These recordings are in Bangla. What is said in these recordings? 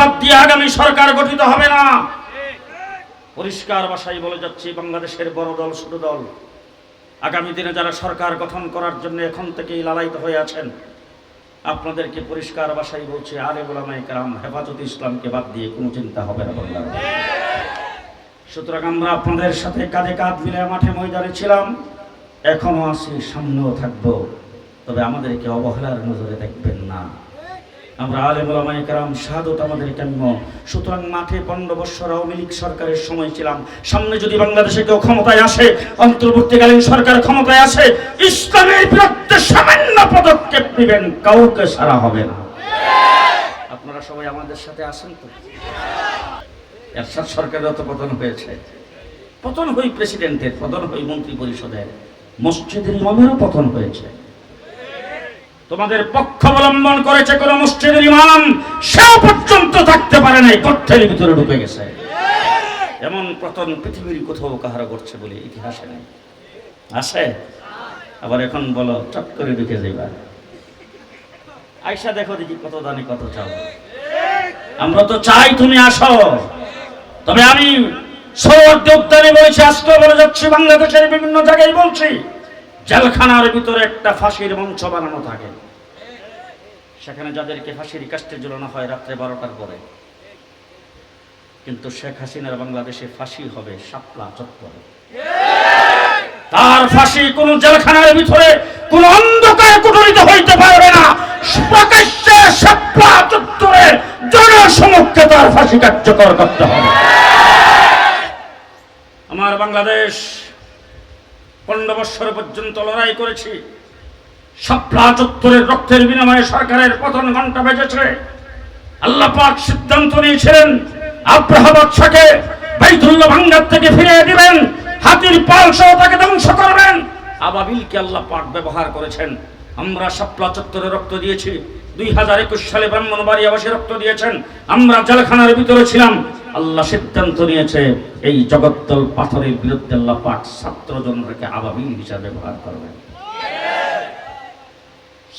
বাদ দিয়ে আগামী সরকার গঠিত হবে না। পরিষ্কার বাংলাদেশের দল আগামী দিনে যারা সরকার গঠন করার জন্য এখন থেকেই হয়ে আছেন, আপনাদেরকে পরিষ্কার ভাষায় বলছি, আরে হেফাজত ইসলামকে বাদ দিয়ে কোনো চিন্তা হবে না সুতরাং আমরা আপনাদের সাথে কাঁধে কাঁধ মিলে মাঠে ময়দানে ছিলাম, এখনও আছি, সামনেও থাকব, তবে আমাদেরকে অবহেলার নজরে দেখবেন না। আমরা আলেম ওলামায়ে কেরাম, শাহাদত আমাদের কাম্য সুতরাং মাঠে পনেরো বৎসর আওয়ামী লীগ সরকারের সময় ছিলাম। সামনে যদি বাংলাদেশে কেউ ক্ষমতায় আসে, অন্তর্বর্তীকালীন সরকার ক্ষমতায় আসে ইসলামের বিরুদ্ধে সামান্য পদক্ষেপ নেবেন, কাউকে সারা হবে না। আপনারা সবাই আমাদের সাথে আসেন তো? এরশাদ সরকারের তো পতন হয়েছে। পতন হই প্রেসিডেন্টের, পতন হই মন্ত্রী পরিষদের মসজিদের ইমামেরও পতন হয়েছে। তোমাদের পক্ষ অবলম্বন করেছে কোন মসজিদের ইমাম, সেও পর্যন্ত থাকতে পারে নাই কক্ষের ভিতরে ঢুকে গেছে। এমন পতন পৃথিবীর কোথাও কাহারা করছে বলে ইতিহাসে নেই। আছে? আবার এখন বলো, চট করে ঢুকে যাইবা। আয়সা দেখো দেখি কত দানে কত চাও আমরা তো চাই তুমি আসো। তবে আমি সৌর্য উদ্যানে বলেছি, আজকে বলে যাচ্ছি বাংলাদেশের বিভিন্ন জায়গায় বলছি। জেলখানার ভিতরে একটা ফাঁসির মঞ্চ বানানো থাকে। সেখানে যাদেরকে ফাঁসির কাস্টে ঝুলানো হয় রাত্রে বারোটার পরে। কিন্তু শেখ হাসিনার বাংলাদেশে ফাঁসি হবে শাপলা চত্বরে। তার ফাঁসি কোন জেলখানার ভিতরে, কোন অন্ধকার কুটরিতে হইতে পারবে না। প্রকাশ্যে শাপলা চত্বরে জনসমক্ষে তার ফাঁসি কার্যকর করতে হবে। আমার বাংলাদেশ পনেরো বৎসর পর্যন্ত লড়াই করেছি। শাপলা চত্বরের রক্তের বিনিময়ে সরকারের পতন ঘণ্টা বেজেছে। আল্লাহ পাক সিদ্ধান্ত নিয়েছিলেন, আব্রাহ বাদশাকে বাইতুল্লাহ ভাঙ্গার থেকে ফিরিয়ে দিবেন, হাতির পাল সহ তাকে ধ্বংস করবেন। আবাবিলকে আল্লাহ পাক ব্যবহার করেছেন। আমরা শাপলা চত্বরে রক্ত দিয়েছি দুই হাজার একুশ সালে ব্রাহ্মণবাড়ি আবাসে রক্ত দিয়েছেন। আমরা জেলখানার ভিতরে ছিলাম। আল্লাহ সিদ্ধান্ত নিয়েছে, এই জগদ্দল পাথরের বিরুদ্ধে আল্লাহ পাক ছাত্র জনতাকে আবাবিল হিসাবে ব্যবহার করবেন।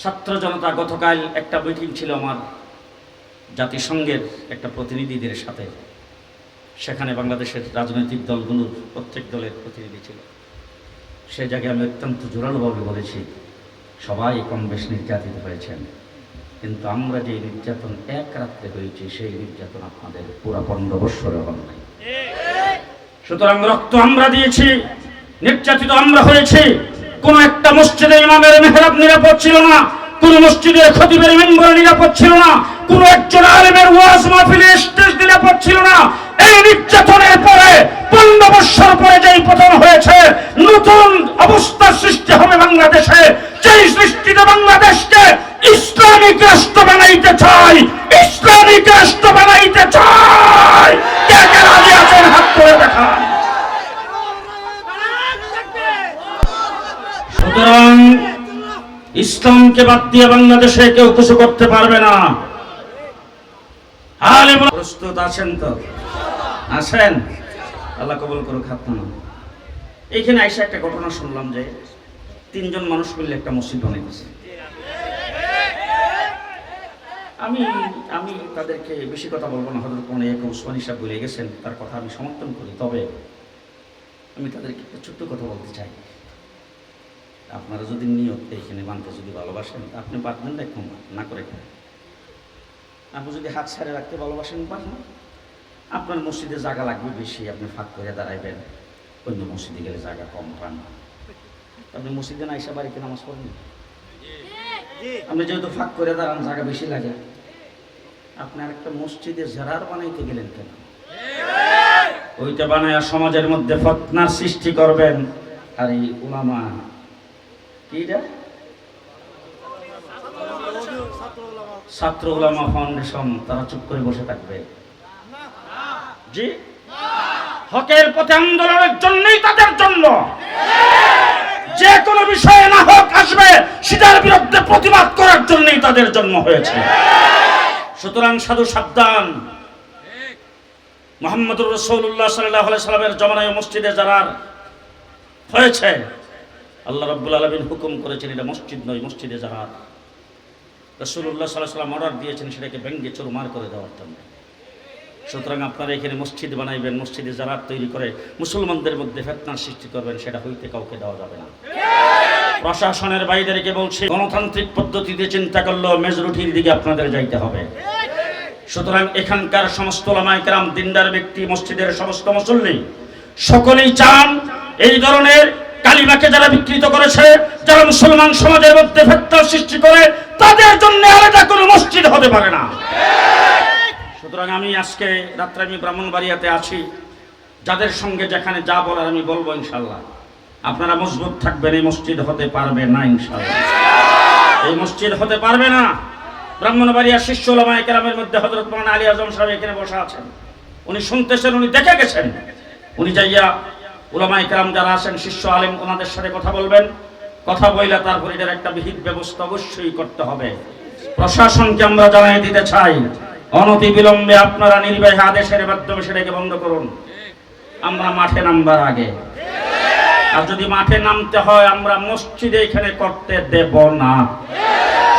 ছাত্র জনতা গতকাল একটা মিটিং ছিল আমার জাতিসংঘের একটা প্রতিনিধিদের সাথে। সেখানে বাংলাদেশের রাজনৈতিক দলগুলোর প্রত্যেক দলের প্রতিনিধি ছিল। সে জায়গায় আমি অত্যন্ত জোরালোভাবে বলেছি, সবাই কম বেশ নির্যাতিত হয়েছেন। কিন্তু আমরা যে নির্যাতন এক রাত্রে হয়েছি, সেই নির্যাতন আপনাদের পুরা পনেরো বৎসরে হন নাই সুতরাং রক্ত আমরা দিয়েছি, নির্যাতিত আমরা হয়েছি। কোন একটা মসজিদে ইমামের মেহরাব নিরাপদ ছিল না, কোন মসজিদের খতিবের মেম্বর নিরাপদ ছিল না, কোন একজন আলেমের ওয়াজ মাহফিলে স্টেজ নিরাপদ ছিল না। এই নির্যাতনের পরে পনেরো বৎসর পরে যেই পতন হয়েছে, নতুন সুতরাং ইসলামকে বাদ দিয়ে বাংলাদেশে কেউ কিছু করতে পারবে না। প্রস্তুত আছেন তো? আছেন? আল্লাহ কবুল করুক, হাত না এইখানে আইসা একটা ঘটনা শুনলাম যে তিনজন মানুষ মিলে একটা মসজিদ বানাইতেছে। আমি আমি তাদেরকে বেশি কথা বলব না হয়তো কোনো এক উসমানী সাহেব বলে গেছেন, তার কথা আমি সমর্থন করি। তবে আমি তাদেরকে একটা ছোট্ট কথা বলতে চাই। আপনারা যদি নিয়ত এইখানে মানতে যদি ভালোবাসেন আপনি পারবেন না একদম না করে। আপনি যদি হাত ছাড়ে রাখতে ভালোবাসেন পারেন আপনার মসজিদে জায়গা লাগবে বেশি, আপনি ফাঁক করে দাঁড়াইবেন। অন্য মসজিদে গেলে জায়গা কম পান আপনি মসজিদে না এসে বাড়িতে নামাজ পড়বেন আপনি যেহেতু ফাঁক করে দাঁড়ান, জায়গা বেশি লাগে। আপনি একটা মসজিদে জেরার বানাইতে গেলেন কেন? ওইটা বানায় সমাজের মধ্যে ফতনার সৃষ্টি করবেন। আর এই উলামা ছাত্র উলামা ফাউন্ডেশন, তারা চুপ করে বসে থাকবে। জি? হকের পথে আন্দোলনের জন্যই তাদের জন্য যে কোনো বিষয়ে না হোক আসবে, সেটার বিরুদ্ধে প্রতিবাদ করার জন্যই তাদের জন্ম হয়েছে। সুতরাং সাধু সাবধান। মোহাম্মদুর রসৌল্লাহ সাল্লাহ সাল্লামের জমানায় মসজিদে যারা হয়েছে আল্লাহ রব্বুল আলমিন হুকুম করেছেন, এটা মসজিদ নয়, মসজিদে যারা রসুল্লাহ সাল্লাহ সাল্লাম অর্ডার দিয়েছেন, সেটাকে ভেঙ্গে চুরমার করে দেওয়ার জন্য। সুতরাং আপনারা এখানে মসজিদ বানাইবেন, মসজিদে যারা তৈরি করে মুসলমানদের মধ্যে ফেতনার সৃষ্টি করবেন, সেটা হইতে কাউকে দেওয়া যাবে না। প্রশাসনের বাইরেকে বলছে, গণতান্ত্রিক পদ্ধতিতে চিন্তা করলেও মেজরিটির দিকে আপনাদের যাইতে হবে। সুতরাং এখানকার সমস্ত লামাইকেরাম দিনদার ব্যক্তি, মসজিদের সমস্ত মুসল্লি, সকলেই চান এই ধরনের কালিমাকে যারা বিকৃত করেছে, যারা মুসলমান সমাজের মধ্যে ফেতনার সৃষ্টি করে, তাদের জন্য আলাদা কোনো মসজিদ হতে পারে না। সুতরাং আমি আজকে রাত্রে আমি ব্রাহ্মণবাড়িয়াতে আছি। যাদের সঙ্গে যেখানে যা বলার আমি বলব ইনশাল্লাহ আপনারা মজবুত থাকবেন, এই মসজিদ হতে পারবে না ইনশাল্লাহ এই মসজিদ হতে পারবে না। ব্রাহ্মণবাড়িয়া শিষ্য কেরামের মধ্যে হজরত মান আলী আজম সাহেব এখানে বসা আছেন। উনি শুনতেছেন, উনি দেখে গেছেন। উনি যাইয়া ওলামায়ে কেরাম যারা আছেন, শিষ্য আলেম, ওনাদের সাথে কথা বলবেন। কথা বইলে তারপর এটার একটা বিহিত ব্যবস্থা অবশ্যই করতে হবে। প্রশাসনকে আমরা জানাই দিতে চাই, অনতি বিলম্বে আপনারা নির্বাহী আদেশের মাধ্যমে সেটাকে বন্ধ করুন। আমরা মাঠে নামবার আগে। আর যদি মাঠে নামতে হয়, আমরা মসজিদে এখানে করতে দেব না।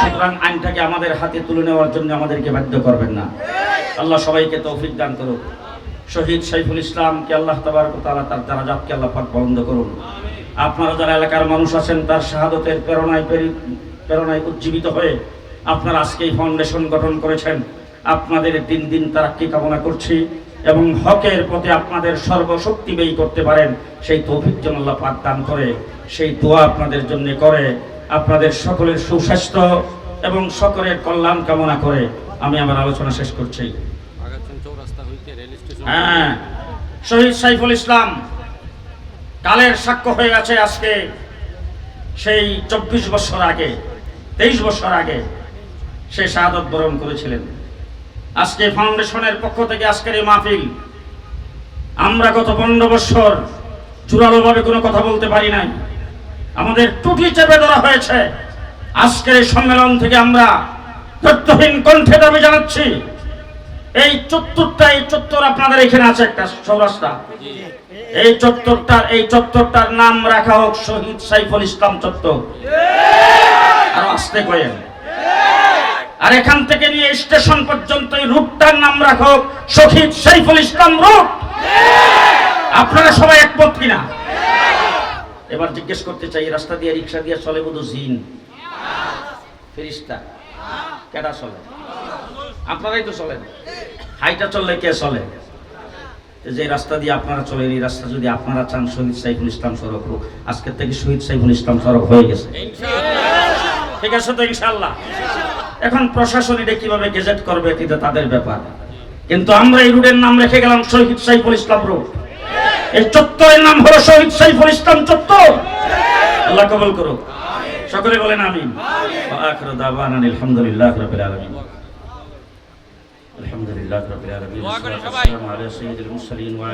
সুতরাং আইনটাকে আমাদের হাতে তুলে নেওয়ার জন্য আমাদেরকে বাধ্য করবেন না। আল্লাহ সবাইকে তৌফিক দান করুন শহীদ সাইফুল ইসলামকে আল্লাহ তাবার তাআলা তার দারাজাতকে আল্লাহ পাক বন্ধ করুন। আপনারা যারা এলাকার মানুষ আছেন, তার শাহাদতের প্রেরণায় প্রেরণায় উজ্জীবিত হয়ে আপনারা আজকে এই ফাউন্ডেশন গঠন করেছেন। আপনাদের দিন দিন তারাক্কি কামনা করছি এবং হকের পথে আপনাদের সর্বশক্তি ব্যয় করতে পারেন, সেই তৌফিক যেন আল্লাহ পাক দান করে, সেই দোয়া আপনাদের জন্য করে। আপনাদের সকলের সুস্বাস্থ্য এবং সকলের কল্যাণ কামনা করে আমি আমার আলোচনা শেষ করছি আগাচ্ছেন চৌরাস্তা হইতে রেল স্টেশন হ্যাঁ শহীদ সাইফুল ইসলাম কালের সাক্ষ্য হয়ে গেছে আজকে। সেই চব্বিশ বছর আগে, তেইশ বছর আগে সে শাহাদত বরণ করেছিলেন। আজকে ফাউন্ডেশনের পক্ষ থেকে আজকের এই মাহফিল, আমরা গত পনেরো বছর জোরালোভাবে কোনো কথা বলতে পারি নাই। আমাদের টুটি চেপে ধরা হয়েছে। আজকের এই সম্মেলন থেকে আমরা তথ্যহীন কণ্ঠে দাবি জানাচ্ছি। এই চত্বরটা এই চত্বর আপনাদের এখানে আছে একটা চৌরাস্তা এই চত্বরটার এই চত্বরটার নাম রাখা হোক শহীদ সাইফুল ইসলাম চত্বর আর আসতে কয়েন আর এখান থেকে নিয়ে স্টেশন পর্যন্ত এই রুটটার নাম রাখা হোক শহীদ সাইফুল ইসলাম রুট। আপনারা সবাই একমত কিনা? এবার জিজ্ঞেস করতে চাই রাস্তা দিয়ে রিক্সা দিয়ে চলে বুধ জিন? ফেরিস্তা? কেডা চলে? আপনারাই তো চলেন। হাইটা চললে কে চলে? যে রাস্তা দিয়ে আপনারা চলেন, এই রাস্তা যদি আপনারা চান, শহীদ সাইফুল ইসলাম সড়ক হোক। আজকের থেকে শহীদ সাইফুল ইসলাম সড়ক হয়ে গেছে। ঠিক আছে তো ইনশাল্লাহ এখন প্রশাসন এটা কীভাবে গেজেট করবে, এটা তাদের ব্যাপার। কিন্তু আমরা এই রুটের নাম রেখে গেলাম শহীদ সাইফুল ইসলাম রোড। এই চত্বরের নাম হলো শহীদ সাইফুল ইসলাম চত্বর। আল্লাহ কবল করুক। সকলে বলেন আমিন। আখির দাওয়ানা আলহামদুলিল্লাহ রাব্বিল আলামিন। الحمد لله رب العالمين والسلام على سيد المرسلين وعلى